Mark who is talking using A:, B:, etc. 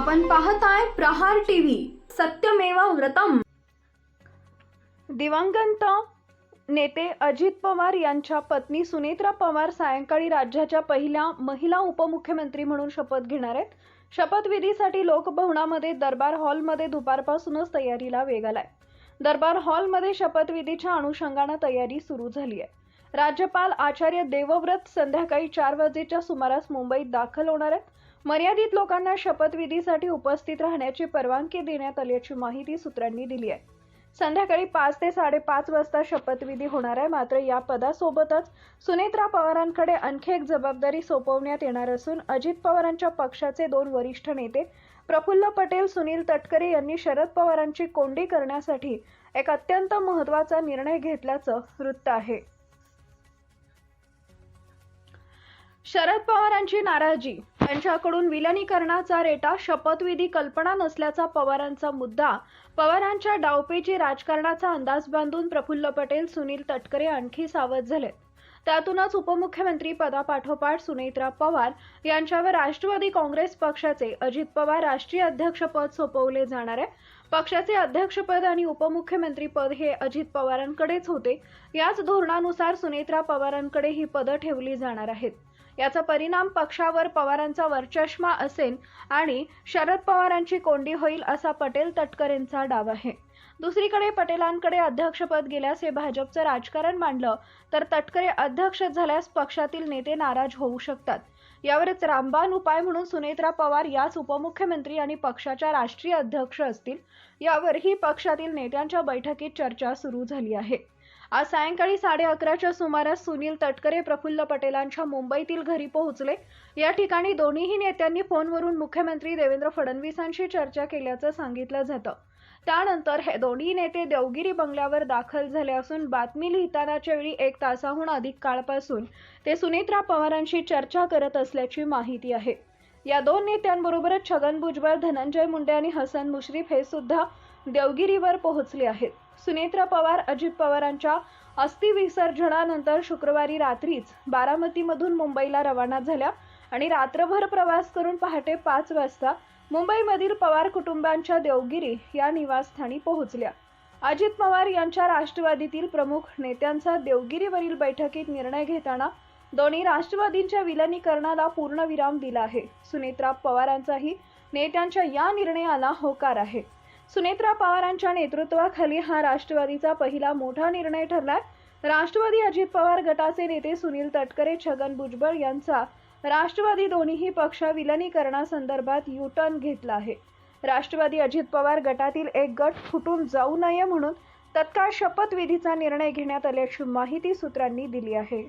A: आहे प्रहार टीव्ही सत्यमेव व्रतम.
B: दिवंगत नेते अजित पवार यांच्या पत्नी सुनेत्रा पवार सायंकाळी राज्याच्या पहिल्या महिला उपमुख्यमंत्री म्हणून शपथ घेणार आहेत. शपथविधीसाठी लोकभवनामध्ये दरबार हॉलमध्ये दुपारपासूनच तयारीला वेग आलाय. दरबार हॉलमध्ये शपथविधीच्या अनुषंगानं तयारी सुरू झाली आहे. राज्यपाल आचार्य देवव्रत संध्याकाळी चार वाजेच्या सुमारास मुंबईत दाखल होणार आहेत. मर्यादित लोकांना शपथविधीसाठी उपस्थित राहण्याची परवानगी देण्यात आल्याची माहिती सूत्रांनी दिली आहे. संध्याकाळी पाच ते साडेपाच वाजता शपथविधी होणार आहे. मात्र या पदासोबतच सुनेत्रा पवारांकडे आणखी एक जबाबदारी सोपवण्यात येणार असून अजित पवारांच्या पक्षाचे दोन वरिष्ठ नेते प्रफुल्ल पटेल सुनील तटकरे यांनी शरद पवारांची कोंडी करण्यासाठी एक अत्यंत महत्त्वाचा निर्णय घेतल्याचं वृत्त आहे. शरद पवारांची नाराजी त्यांच्याकडून विलनीकरणाचा रेटा शपथविधी कल्पना नसल्याचा पवारांचा मुद्दा. पवारांच्या डावपेची राजकारणाचा अंदाज बांधून प्रफुल्ल पटेल सुनील तटकरे आणखी सावध झाले त्यातूनच उपमुख्यमंत्री पदापाठोपाठ सुनेत्रा पवार यांच्यावर राष्ट्रवादी काँग्रेस पक्षाचे अजित पवार राष्ट्रीय अध्यक्षपद सोपवले जाणार आहे. पक्षाचे अध्यक्षपद आणि उपमुख्यमंत्रीपद हे अजित पवारांकडेच होते. याच धोरणानुसार सुनेत्रा पवारांकडे ही पदं ठेवली जाणार आहेत. याचा परिणाम पक्षावर पवारांचा वरचष्मा असेल आणि शरद पवारांची कोंडी होईल असा पटेल तटकरेंचा डाव आहे. दुसरीकडे पटेलांकडे अध्यक्षपद गेल्यास हे भाजपचं राजकारण मांडलं तर तटकरे अध्यक्ष झाल्यास पक्षातील नेते नाराज होऊ शकतात. यावरच रामबाण उपाय म्हणून सुनेत्रा पवार याच उपमुख्यमंत्री आणि पक्षाच्या राष्ट्रीय अध्यक्ष असतील यावरही पक्षातील नेत्यांच्या बैठकीत चर्चा सुरू झाली आहे. आज सायंकाळी साडे अकराच्या सुमारास सुनील तटकरे प्रफुल्ल पटेलांच्या मुंबईतील घरी पोहोचले. या ठिकाणी दोन्हीही नेत्यांनी फोनवरून मुख्यमंत्री देवेंद्र फडणवीसांशी चर्चा केल्याचं सांगितलं जातं. त्यानंतर हे दोन्ही नेते देवगिरी बंगल्यावर दाखल झाले असून बातमी लिहितानाच्या वेळी एक तासाहून अधिक काळपासून ते सुनेत्रा पवारांशी चर्चा करत असल्याची माहिती आहे. या दोन नेत्यांबरोबरच छगन भुजबळ धनंजय मुंडे आणि हसन मुश्रीफ हे सुद्धा देवगिरीवर पोहोचले आहेत. सुनेत्रा पवार अजित पवारांच्या अस्थिविसर्जनानंतर शुक्रवारी रात्रीच बारामतीमधून मुंबईला रवाना झाल्या आणि रात्रभर प्रवास करून पहाटे पाच वाजता मुंबईमधील पवार कुटुंबांच्या देवगिरी या निवासस्थानी पोहोचल्या. अजित पवार यांच्या राष्ट्रवादीतील प्रमुख नेत्यांचा देवगिरीवरील बैठकीत निर्णय घेताना दोन्ही राष्ट्रवादींच्या विलनीकरणाला पूर्णविराम दिला आहे. सुनेत्रा पवारांचाही नेत्यांच्या या निर्णयाला होकार आहे. सुनेत्रा पवारांच्या नेतृत्वाखाली हा राष्ट्रवादीचा पहिला मोठा निर्णय ठरलाय. राष्ट्रवादी अजित पवार गटाचे नेते सुनील तटकरे छगन भुजबळ यांचा राष्ट्रवादी दोन्हीही पक्ष विलनीकरणासंदर्भात यू टर्न घेतला आहे. राष्ट्रवादी अजित पवार गटातील एक गट फुटून जाऊ नये म्हणून तत्काळ शपथविधीचा निर्णय घेण्यात आल्याची माहिती सूत्रांनी दिली आहे.